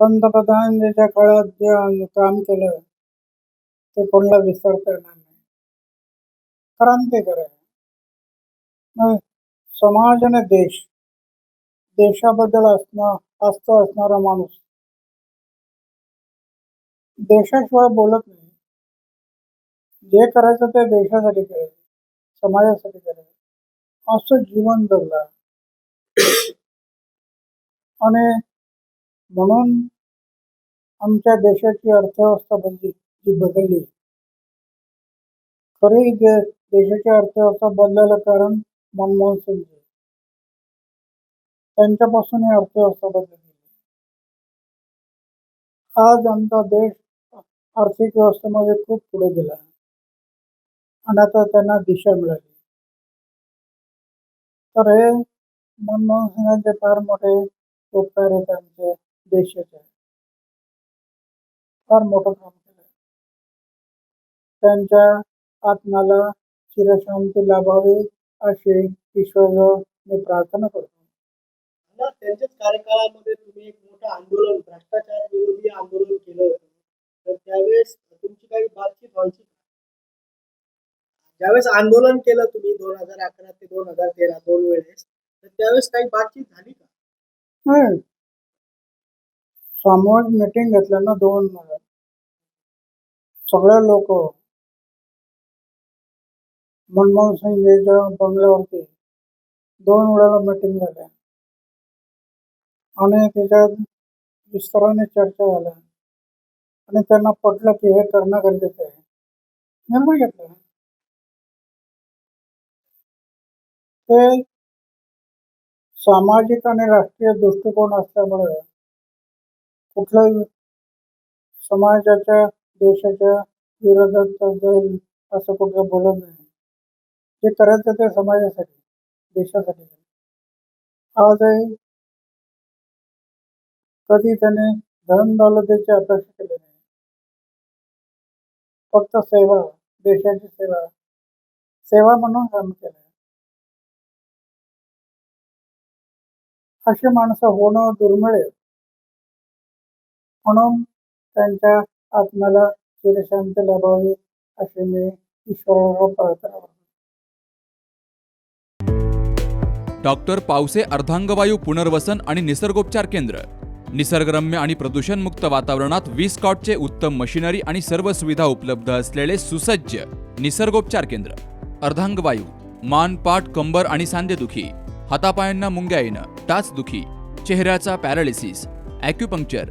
पंतप्रधानांच्या काळात जे काम केलं ते कोणाला विसरता येणार नाही. क्रांती आहे समाज आणि देश देशाबद्दल असणं आस्था असणारा माणूस. देशाशिवाय बोलत नाही. जे करायचं ते देशासाठी करायचं समाजासाठी करायचं. असं जीवन जगलं. आणि म्हणून आमच्या देशाची अर्थव्यवस्था बनली जी बदलली. खरी दे देशाची अर्थव्यवस्था बदलायला कारण मनमोहन सिंग. त्यांच्यापासून ही अर्थव्यवस्था बदलली. आज आमचा देश आर्थिक व्यवस्थेमध्ये खूप पुढे गेला. आणि आता त्यांना दिशा मिळाली. तर हे मनमोहन सिंगांचे फार मोठे उपकार आहेत आमचे. देशाचे फार मोठं काम केलं त्यांच्या आत्म्याला चिरशांती लाभावी अशी ईश्वर मी प्रार्थना करतो. त्यांच्याच कार्यकाळामध्ये तुम्ही एक मोठं आंदोलन भ्रष्टाचार विरोधी आंदोलन केलं होतं. तर त्यावेळेस तुमची काही बातचीत व्हायची का? ज्यावेळेस आंदोलन केलं तुम्ही दोन हजार अकरा ते दोन हजार तेरा दोन वेळेस तर त्यावेळेस काही बातचीत झाली का? सामूहिक मीटिंग घेतल्यानं ना दोन सगळे लोक. मनमोहन सिंगच्या बंगल्यावरती दोन वेळेला मीटिंग झाल्या. आणि त्याच्यात विस्ताराने चर्चा झाल्या. आणि त्यांना पटलं की हे करणं गरजेचं आहे. निर्णय घेतला. ते सामाजिक आणि राष्ट्रीय दृष्टिकोन असल्यामुळे कुठल्याही समाजाच्या देशाच्या विरोधात जाईल असं कुठलं बोलत नाही. जे करायचं ते समाजासाठी देशासाठी आजही कधी त्याने धन दौलतेची अपेक्षा केली नाही. फक्त सेवा देशाची सेवा सेवा म्हणून काम केलं अशी माणसं होणं दुर्मिळ आहे. म्हणून त्यांच्या आत्म्याला चिरशांती लाभावी असे मी ईश्वराला प्रार्थना करतो. डॉक्टर पावसे अर्धांगवायू पुनर्वसन आणि निसर्गोपचार केंद्र. निसर्गरम्य आणि प्रदूषणमुक्त वातावरणात वीस कॉटचे उत्तम मशिनरी आणि सर्व सुविधा उपलब्ध असलेले सुसज्ज निसर्गोपचार केंद्र. अर्धांगवायू मान पाठ कंबर आणि सांधेदुखी हातापायांना मुंग्या येणं टाचदुखी चेहऱ्याचा पॅरालिसिस ॲक्युपंक्चर